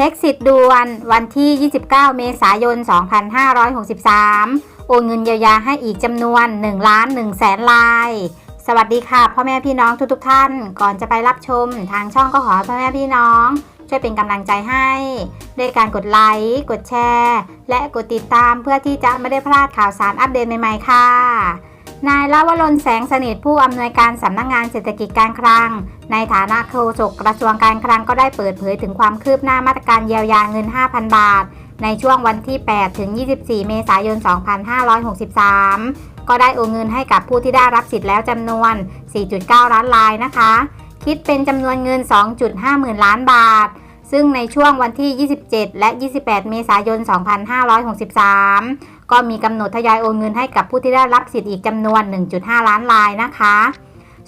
เช็คสิทธิ์ด่วนวันที่ 29 เมษายน 2563 โอนเงินเยียวยาให้อีกจำนวน1ล้าน1แสนลาย สวัสดีค่ะ พ่อแม่พี่น้องทุกๆทท่าน ก่อนจะไปรับชมทางช่องก็ขอพ่อแม่พี่น้อง ช่วยเป็นกำลังใจให้ด้วยการกดไลค์ กดแชร์ และกดติดตามเพื่อที่จะไม่ได้พลาดข่าวสารอัปเดตใหม่ๆค่ะ นายลวรนแสงสนิทผู้อำนวยการสำนักงงานเศรษฐกิจการคลัง ในฐานะโฆษกกระทรวงการคลังก็ได้เปิดเผยถึงความคืบหน้ามาตรการเยียวยาเงิน 5,000 บาท ในช่วงวันที่ 8 ถึง 24 เมษายน 2563 ก็ได้โอนเงินให้กับผู้ที่ได้รับสิทธิ์แล้วจำนวน 4.9 ล้านลายนะคะ คิดเป็นจำนวนเงิน 2.5 หมื่นล้านบาทซึ่งในช่วงวันที่ 27 และ 28 เมษายน 2563 ก็มีกำหนดทยอยโอนเงินให้กับผู้ที่ได้รับสิทธิ์อีกจำนวน 1.5 ล้านลายนะคะ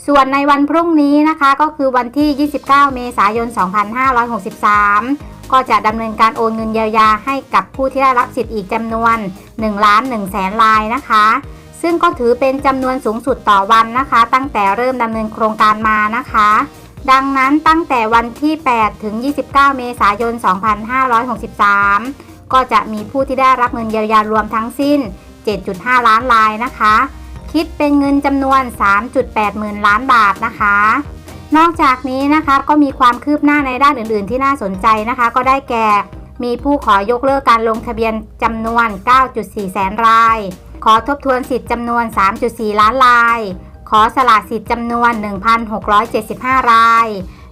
ส่วนในวันพรุ่งนี้นะคะก็คือวันที่ 29 เมษายน 2563 ก็จะดำเนินการโอนเงินเยียวยาให้กับผู้ที่ได้รับสิทธิ์อีกจำนวน1ล้าน1แสนลายนะคะ ซึ่งก็ถือเป็นจำนวนสูงสุดต่อวันนะคะ ตั้งแต่เริ่มดำเนินโครงการมานะคะ ดังนั้นตั้งแต่วันที่ 8 ถึง 29 เมษายน 2563 ก็จะมีผู้ที่ได้รับเงินเยียวยารวมทั้งสิ้น 7.5 ล้านลายนะคะ คิดเป็นเงินจำนวน 3.8หมื่นล้านบาทนะคะ นอกจากนี้นะคะก็มีความคืบหน้าในด้านอื่น ๆ ที่น่าสนใจนะคะ ก็ได้แก่ มีผู้ขอยกเลิกการลงทะเบียนจำนวน 9.4 แสนราย ขอทบทวนสิทธิ์จำนวน 3.4 ล้านราย ขอสละสิทธิ์จำนวน 1,675 ราย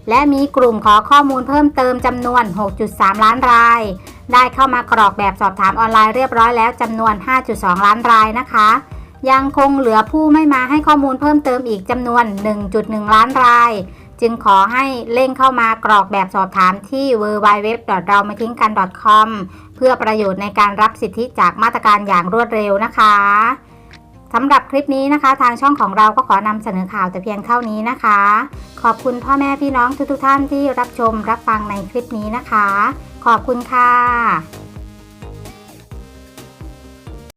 และมีกลุ่มขอข้อมูลเพิ่มเติมจำนวน 6.3 ล้านราย ได้เข้ามากรอกแบบสอบถามออนไลน์เรียบร้อยแล้วจำนวน 5.2 ล้านรายนะคะ ยังคงเหลือผู้ไม่มาให้ข้อมูลเพิ่มเติมอีกจำนวน 1.1 ล้านราย จึงขอให้เร่งเข้ามากรอกแบบสอบถามที่ w w w เรามาทิ้งกัน .com เพื่อประโยชน์ในการรับสิทธิจากมาตรการอย่างรวดเร็วนะคะสำหรับคลิปนี้นะคะ ทางช่องของเราก็ขอนำเสนอข่าวแต่เพียงเท่านี้นะคะ ขอบคุณพ่อแม่พี่น้องทุกๆท่านที่รับชมรับฟังในคลิปนี้นะคะ ขอบคุณค่ะ